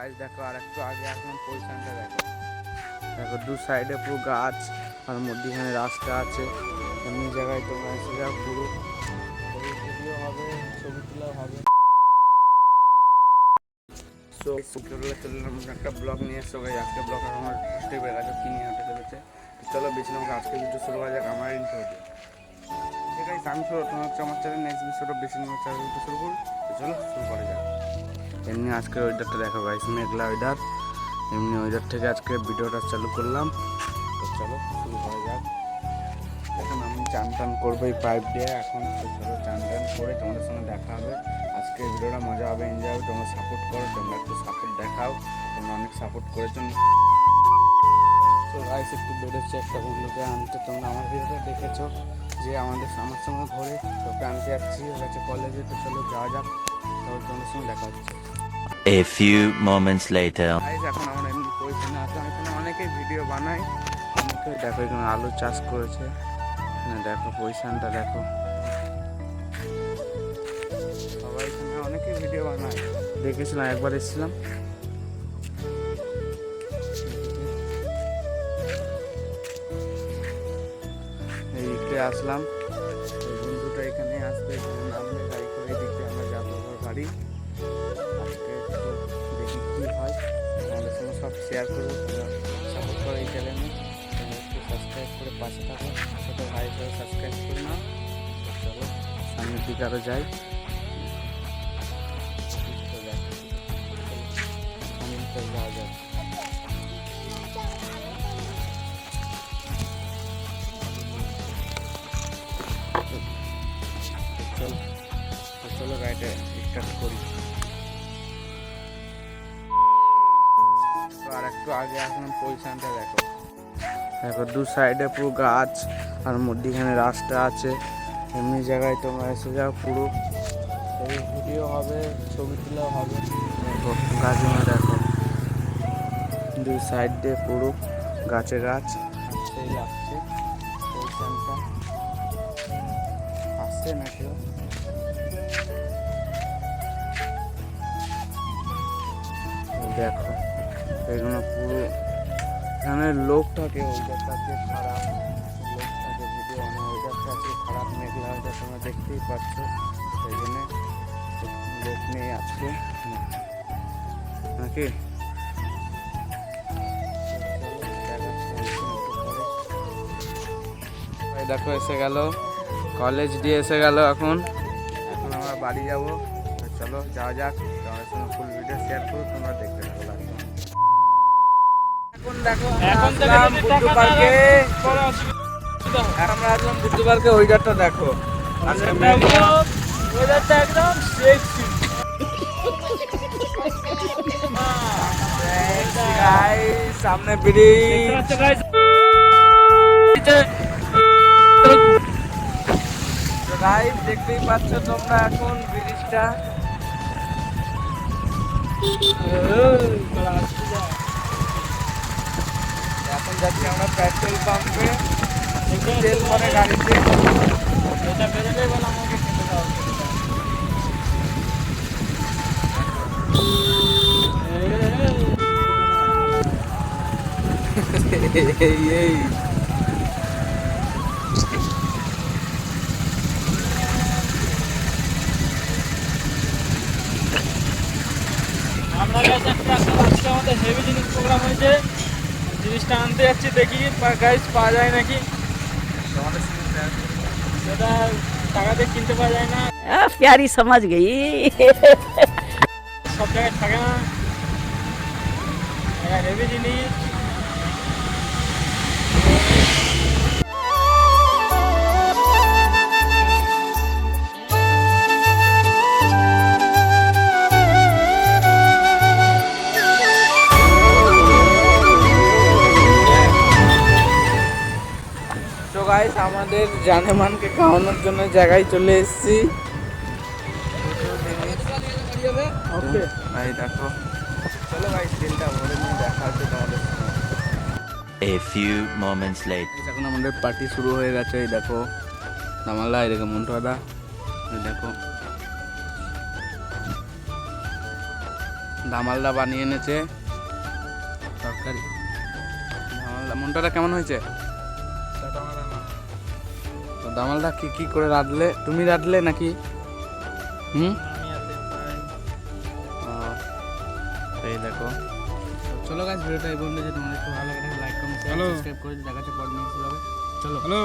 গাছ দেখো আর একটু আগে এখন পজিশনটা দেখো। দেখো, দু সাইডে পুরো গাছ, আর মধ্যিখানে রাস্তা আছে। এমনি জায়গায় তোমরা এসে যাও পুরো ভিডিও হবে, ছবি তোলা হবে। সো চললাম একটা ব্লগ নিয়ে এসো আজকে ব্লগ আমার স্টেপ হয়ে গেছে কিনে হাতে চলেছে। চলো, বেশি আমাকে আজকে ভিডিও শুরু করা যাক, আমার ইন্ট্রো দিয়ে। ঠিক আছে আমি শুরু তোমার হচ্ছে আমার চ্যানেল নেক্সট বেশি চ্যানেল শুরু করুন চলো, শুরু করা যাক। এমনি আজকে ওয়েদারটা দেখো গাইস মেঘলা ওয়েদার এমনি ওয়েদার থেকে আজকে ভিডিওটা চালু করলাম। তো চলো, শুরু করা যাক। এখন আমি চান টান করব এই পাইপ দিয়ে। এখন চলো চান টান করে তোমাদের সঙ্গে দেখা হবে। আজকে ভিডিওটা মজা হবে এনজয় হবে। তোমরা সাপোর্ট করো, তোমরা একটু সাপোর্ট দেখাও। তোমরা অনেক সাপোর্ট করেছ। তো গাইস একটু বেরোচ্ছে একটা বন্ধুকে আনতে। তোমরা আমার ভিডিওটা দেখেছ যে আমাদের আমার সঙ্গে ঘরে তোকে আনতে যাচ্ছি ওর কাছে কলেজে তো চলো যাওয়া যাক। তোমাদের সঙ্গে দেখা হচ্ছে। A few moments later. এখন আমরা এমনি পজিশনে আছে আমি এখানে অনেকেই ভিডিও বানাই। অনেকে দেখো এখানে আলু চাষ করেছে। দেখো পজিশনটা দেখো। সবাই এখানে অনেকেই ভিডিও বানায়। দেখেছিলাম, একবার এসেছিলাম। এই আসলাম। সব শেয়ার করব সাপোর্ট করো এই চ্যানেলে একটু সাবস্ক্রাইব করে পাশে থাকো। ছোটো ভাই করে সাবস্ক্রাইব করে নাও। চলো, সামনের দিকে আরও যাই। যাওয়া চলো চলো গাড়িটা স্টার্ট করি। আর একটু আগে এখন পজিশনটা দেখো। দেখো দু সাইডে পুরো গাছ আর মধ্যিখানে রাস্তা আছে। এমনি জায়গায় তোমরা এসে যাও পুরো। ভিডিও হবে ছবি তোলা হবে। দেখো গাছগুলো দেখো। দুই সাইড দিয়ে পুরো গাছে গাছ। আসতেই লাগছে পজিশনটা আসছে না কেউ এই এগুলো পুরো এখানে লোক থাকে ওইটার খারাপ লোক থাকে ভিডিও অনেক ওইটার কাছে খারাপ মেঘলা ওইটা তোমরা দেখতেই পাচ্ছ। সেই জন্য লোক নেই আজকে। নাকি? দেখো, এসে গেল। কলেজ দিয়ে এসে গেল এখন। এখন আমরা বাড়ি যাব। চলো, যাওয়া যাক। সঙ্গে ফুল ভিডিও শেয়ার করো তোমরা দেখতে আমরা আসলাম বুদ্ধ পার্কে ওয়েদারটা দেখো। মেঘলা একদম। গাইস সামনে ব্রিজ? গাইস দেখতেই পাচ্ছ তোমরা এখন ব্রিজটা। যাচ্ছি আমরা পেট্রোল পাম্পে দেখতে তেল ভরে গাড়িতে এটা বেরোলেই বলে আমাকে খেতে দাও, খেতে দাও। এই, সিরিজটা আনতে যাচ্ছি দেখি গাইজ পাওয়া যায় নাকি? সেটা টাকাতে কিনতে পাওয়া যায় না। প্যারি সমাজ গেই। সব জায়গায় থাকে না। হেভি জিনিস। গাইস আমাদের জানেমানকে খাওয়ানোর জন্য জায়গায় চলে এসেছি। ওকে ভাই দেখো। চলো ভাই তেলটা ভরে নিয়ে দেখা হচ্ছে তোমাদের সঙ্গে। A few moments later. এখন আমাদের পার্টি শুরু হয়ে গেছে এই দেখো। এই দেখো মন্টুয়াদা এই দেখো। ধামালদা বানিয়ে এনেছে। তরকারি। ধামালদা কেমন হয়েছে? তো দামালদা কি কি করে রাঁধলে? তুমি রাঁধলে নাকি? হুম? এই দেখো। চলো গাছ ভিডিওটা এই পর্যন্ত যে তোমাদের একটু ভালো লাগে লাইক কমেন্ট শেয়ার সাবস্ক্রাইব করে দেখাচ্ছে পরের নেক্সট চলো। হ্যালো